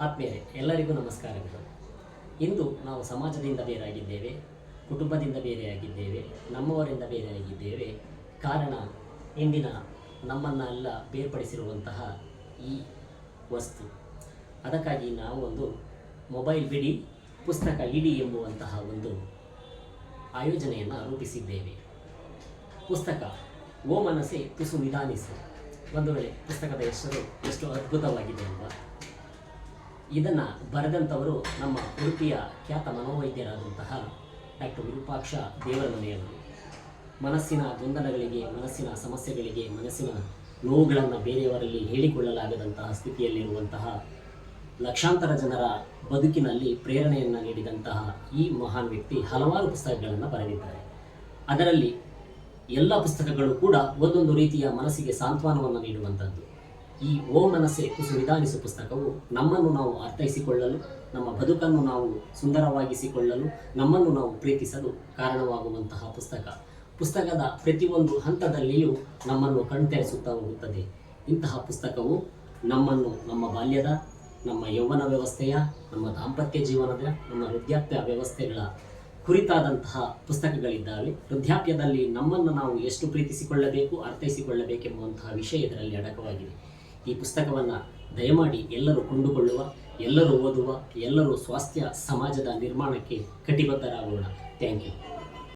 ಆತ್ಮೀಯರೇ ಎಲ್ಲರಿಗೂ ನಮಸ್ಕಾರಗಳು. ಇಂದು ನಾವು ಸಮಾಜದಿಂದ ಬೇರೆಯಾಗಿದ್ದೇವೆ ಕುಟುಂಬದಿಂದ ಬೇರೆಯಾಗಿದ್ದೇವೆ, ನಮ್ಮವರಿಂದ ಬೇರೆಯಾಗಿದ್ದೇವೆ. ಕಾರಣ, ಇಂದಿನ ನಮ್ಮನ್ನೆಲ್ಲ ಬೇರ್ಪಡಿಸಿರುವಂತಹ ಈ ವಸ್ತು. ಅದಕ್ಕಾಗಿ ನಾವು ಒಂದು ಮೊಬೈಲ್ ಬಿಡಿ, ಪುಸ್ತಕ ಇಡಿ ಎಂಬುವಂತಹ ಒಂದು ಆಯೋಜನೆಯನ್ನು ರೂಪಿಸಿದ್ದೇವೆ. ಪುಸ್ತಕ, ಓ ಮನಸ್ಸೆ ತುಸು ನಿಧಾನಿಸು. ಒಂದು ವೇಳೆ ಪುಸ್ತಕದ ಹೆಸರು ಎಷ್ಟು ಅದ್ಭುತವಾಗಿದೆ ಅಲ್ವಾ? ಇದನ್ನು ಬರೆದಂಥವರು ನಮ್ಮ ಉಡುಪಿಯ ಖ್ಯಾತ ಮನೋವೈದ್ಯರಾದಂತಹ ಡಾಕ್ಟರ್ ವಿರೂಪಾಕ್ಷ ದೇವರಮನೆಯವರು ಮನಸ್ಸಿನ ಗೊಂದಲಗಳಿಗೆ, ಮನಸ್ಸಿನ ಸಮಸ್ಯೆಗಳಿಗೆ, ಮನಸ್ಸಿನ ನೋವುಗಳನ್ನು ಬೇರೆಯವರಲ್ಲಿ ಹೇಳಿಕೊಳ್ಳಲಾಗದಂತಹ ಸ್ಥಿತಿಯಲ್ಲಿರುವಂತಹ ಲಕ್ಷಾಂತರ ಜನರ ಬದುಕಿನಲ್ಲಿ ಪ್ರೇರಣೆಯನ್ನು ನೀಡಿದಂತಹ ಈ ಮಹಾನ್ ವ್ಯಕ್ತಿ ಹಲವಾರು ಪುಸ್ತಕಗಳನ್ನು ಬರೆದಿದ್ದಾರೆ. ಅದರಲ್ಲಿ ಎಲ್ಲ ಪುಸ್ತಕಗಳು ಕೂಡ ಒಂದೊಂದು ರೀತಿಯ ಮನಸ್ಸಿಗೆ ಸಾಂತ್ವನವನ್ನು ನೀಡುವಂಥದ್ದು ಈ ಓ ಮನಸ್ಸೆ ಕುಸು ನಿಧಾನಿಸು ಪುಸ್ತಕವು ನಮ್ಮನ್ನು ನಾವು ಅರ್ಥೈಸಿಕೊಳ್ಳಲು, ನಮ್ಮ ಬದುಕನ್ನು ನಾವು ಸುಂದರವಾಗಿಸಿಕೊಳ್ಳಲು, ನಮ್ಮನ್ನು ನಾವು ಪ್ರೀತಿಸಲು ಕಾರಣವಾಗುವಂತಹ ಪುಸ್ತಕ. ಪುಸ್ತಕದ ಪ್ರತಿಯೊಂದು ಹಂತದಲ್ಲಿಯೂ ನಮ್ಮನ್ನು ಕಣ್ತೆರೆಸುತ್ತಾ ಹೋಗುತ್ತದೆ. ಇಂತಹ ಪುಸ್ತಕವು ನಮ್ಮನ್ನು, ನಮ್ಮ ಬಾಲ್ಯದ, ನಮ್ಮ ಯೌವನ ವ್ಯವಸ್ಥೆಯ, ನಮ್ಮ ದಾಂಪತ್ಯ ಜೀವನದ, ನಮ್ಮ ವೃದ್ಧಾಪ್ಯ ವ್ಯವಸ್ಥೆಗಳ ಕುರಿತಾದಂತಹ ಪುಸ್ತಕಗಳಿದ್ದಾವೆ. ವೃದ್ಧಾಪ್ಯದಲ್ಲಿ ನಮ್ಮನ್ನು ನಾವು ಎಷ್ಟು ಪ್ರೀತಿಸಿಕೊಳ್ಳಬೇಕು ಅರ್ಥೈಸಿಕೊಳ್ಳಬೇಕೆಂಬುವಂತಹ ವಿಷಯ ಇದರಲ್ಲಿ ಅಡಕವಾಗಿದೆ. ಈ ಪುಸ್ತಕವನ್ನು ದಯಮಾಡಿ ಎಲ್ಲರೂ ಕೊಂಡುಕೊಳ್ಳುವ ಎಲ್ಲರೂ ಓದುವ ಎಲ್ಲರೂ ಸ್ವಾಸ್ಥ್ಯ ಸಮಾಜದ ನಿರ್ಮಾಣಕ್ಕೆ ಕಟಿಬದ್ಧರಾಗೋಣ. Thank you.